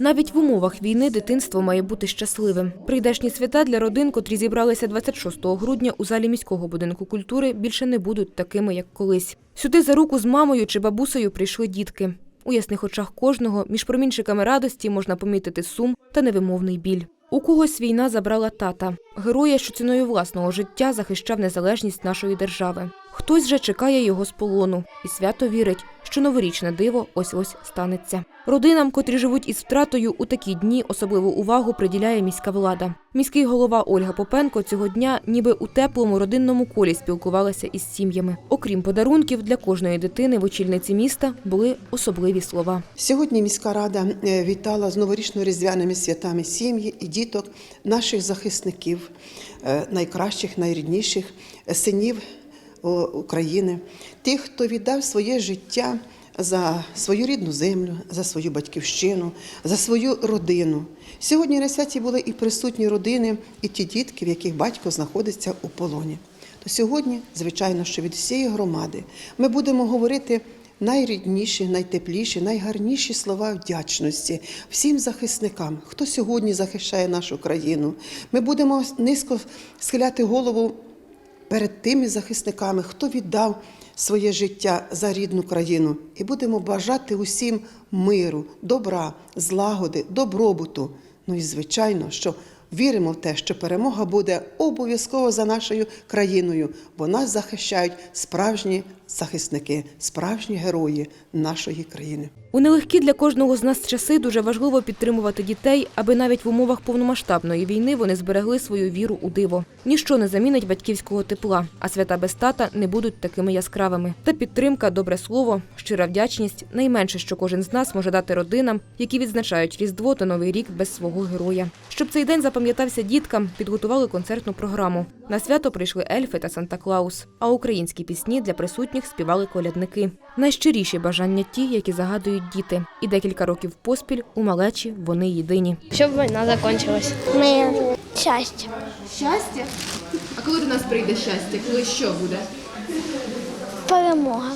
Навіть в умовах війни дитинство має бути щасливим. Прийдешні свята для родин, котрі зібралися 26 грудня у залі міського будинку культури, більше не будуть такими, як колись. Сюди за руку з мамою чи бабусею прийшли дітки. У ясних очах кожного між промінчиками радості можна помітити сум та невимовний біль. У когось війна забрала тата, героя, що ціною власного життя захищав незалежність нашої держави. Хтось же чекає його з полону і свято вірить, що новорічне диво ось-ось станеться. Родинам, котрі живуть із втратою, у такі дні особливу увагу приділяє міська влада. Міський голова Ольга Попенко цього дня ніби у теплому родинному колі спілкувалася із сім'ями. Окрім подарунків, для кожної дитини в очільниці міста були особливі слова. Сьогодні міська рада е, вітала з новорічно-різдвяними святами сім'ї і діток наших захисників, е, найкращих, найрідніших е, синів України, тих, хто віддав своє життя за свою рідну землю, за свою батьківщину, за свою родину. Сьогодні на святі були і присутні родини, і ті дітки, в яких батько знаходиться у полоні. То сьогодні, звичайно, що від всієї громади ми будемо говорити найрідніші, найтепліші, найгарніші слова вдячності всім захисникам, хто сьогодні захищає нашу країну. Ми будемо низько схиляти голову перед тими захисниками, хто віддав своє життя за рідну країну, і будемо бажати усім миру, добра, злагоди, добробуту. Ну і звичайно, що віримо в те, що перемога буде обов'язково за нашою країною, бо нас захищають справжні захисники, справжні герої нашої країни. У нелегкі для кожного з нас часи дуже важливо підтримувати дітей, аби навіть в умовах повномасштабної війни вони зберегли свою віру у диво. Ніщо не замінить батьківського тепла, а свята без тата не будуть такими яскравими. Та підтримка, добре слово, щира вдячність найменше, що кожен з нас може дати родинам, які відзначають Різдво та Новий рік без свого героя. Щоб цей день запам'ятався діткам, підготували концертну програму. На свято прийшли ельфи та Санта-Клаус, а українські пісні для присутніх співали колядники. Найщиріші бажання ті, які загадують діти. І декілька років поспіль у малечі вони єдині. Щоб війна закінчилась. Ми щастя, Щастя? А коли до нас прийде щастя? Коли що буде? перемога.